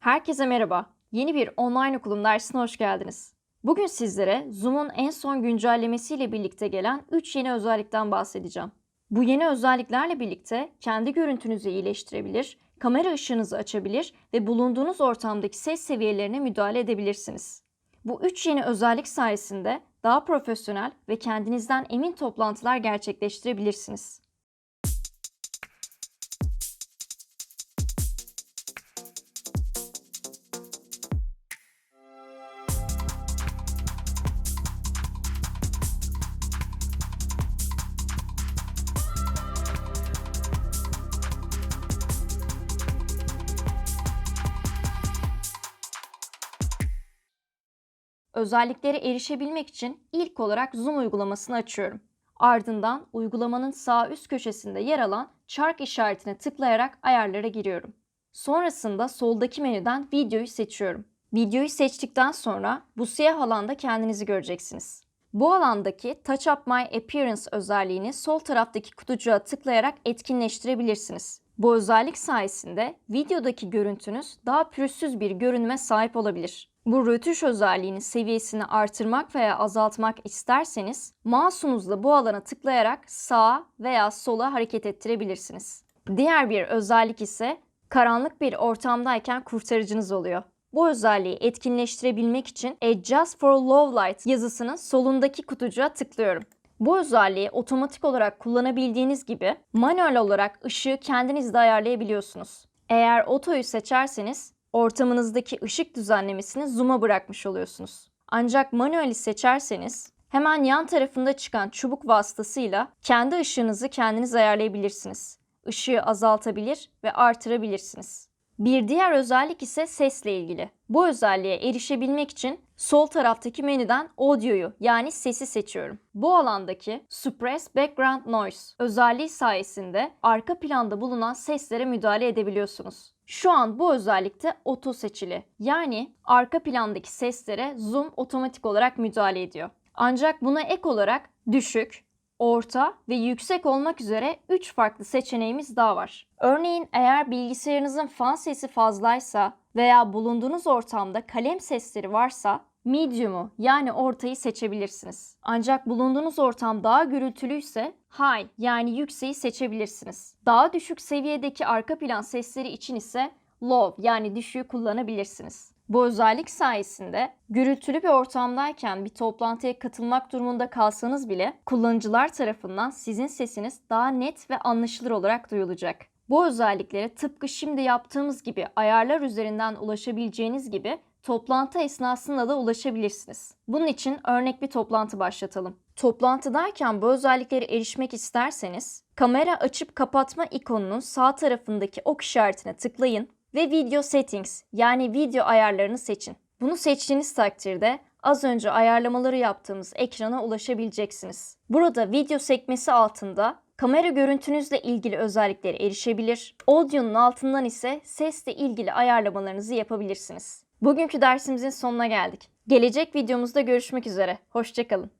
Herkese merhaba. Yeni bir online okulum dersine hoş geldiniz. Bugün sizlere Zoom'un en son güncellemesiyle birlikte gelen 3 yeni özellikten bahsedeceğim. Bu yeni özelliklerle birlikte kendi görüntünüzü iyileştirebilir, kamera ışığınızı açabilir ve bulunduğunuz ortamdaki ses seviyelerine müdahale edebilirsiniz. Bu 3 yeni özellik sayesinde daha profesyonel ve kendinizden emin toplantılar gerçekleştirebilirsiniz. Özelliklere erişebilmek için ilk olarak Zoom uygulamasını açıyorum. Ardından uygulamanın sağ üst köşesinde yer alan çark işaretine tıklayarak ayarlara giriyorum. Sonrasında soldaki menüden videoyu seçiyorum. Videoyu seçtikten sonra bu siyah alanda kendinizi göreceksiniz. Bu alandaki Touch Up My Appearance özelliğini sol taraftaki kutucuğa tıklayarak etkinleştirebilirsiniz. Bu özellik sayesinde videodaki görüntünüz daha pürüzsüz bir görünüme sahip olabilir. Bu rötuş özelliğinin seviyesini artırmak veya azaltmak isterseniz mouse'unuzla bu alana tıklayarak sağa veya sola hareket ettirebilirsiniz. Diğer bir özellik ise karanlık bir ortamdayken kurtarıcınız oluyor. Bu özelliği etkinleştirebilmek için Adjust for Low Light yazısının solundaki kutucuğa tıklıyorum. Bu özelliği otomatik olarak kullanabildiğiniz gibi manuel olarak ışığı kendiniz de ayarlayabiliyorsunuz. Eğer otoyu seçerseniz ortamınızdaki ışık düzenlemesini zoom'a bırakmış oluyorsunuz. Ancak manueli seçerseniz hemen yan tarafında çıkan çubuk vasıtasıyla kendi ışığınızı kendiniz ayarlayabilirsiniz. Işığı azaltabilir ve artırabilirsiniz. Bir diğer özellik ise sesle ilgili. Bu özelliğe erişebilmek için sol taraftaki menüden audio'yu yani sesi seçiyorum. Bu alandaki Suppress Background Noise özelliği sayesinde arka planda bulunan seslere müdahale edebiliyorsunuz. Şu an bu özellikte oto seçili. Yani arka plandaki seslere Zoom otomatik olarak müdahale ediyor. Ancak buna ek olarak düşük, orta ve yüksek olmak üzere 3 farklı seçeneğimiz daha var. Örneğin eğer bilgisayarınızın fan sesi fazlaysa veya bulunduğunuz ortamda kalem sesleri varsa medium'u yani ortayı seçebilirsiniz. Ancak bulunduğunuz ortam daha gürültülüyse high yani yükseği seçebilirsiniz. Daha düşük seviyedeki arka plan sesleri için ise low yani düşüğü kullanabilirsiniz. Bu özellik sayesinde gürültülü bir ortamdayken bir toplantıya katılmak durumunda kalsanız bile kullanıcılar tarafından sizin sesiniz daha net ve anlaşılır olarak duyulacak. Bu özelliklere tıpkı şimdi yaptığımız gibi ayarlar üzerinden ulaşabileceğiniz gibi toplantı esnasında da ulaşabilirsiniz. Bunun için örnek bir toplantı başlatalım. Toplantıdayken bu özelliklere erişmek isterseniz kamera açıp kapatma ikonunun sağ tarafındaki ok işaretine tıklayın ve Video Settings yani video ayarlarını seçin. Bunu seçtiğiniz takdirde az önce ayarlamaları yaptığımız ekrana ulaşabileceksiniz. Burada video sekmesi altında kamera görüntünüzle ilgili özelliklere erişebilir. Audio'nun altından ise sesle ilgili ayarlamalarınızı yapabilirsiniz. Bugünkü dersimizin sonuna geldik. Gelecek videomuzda görüşmek üzere. Hoşçakalın.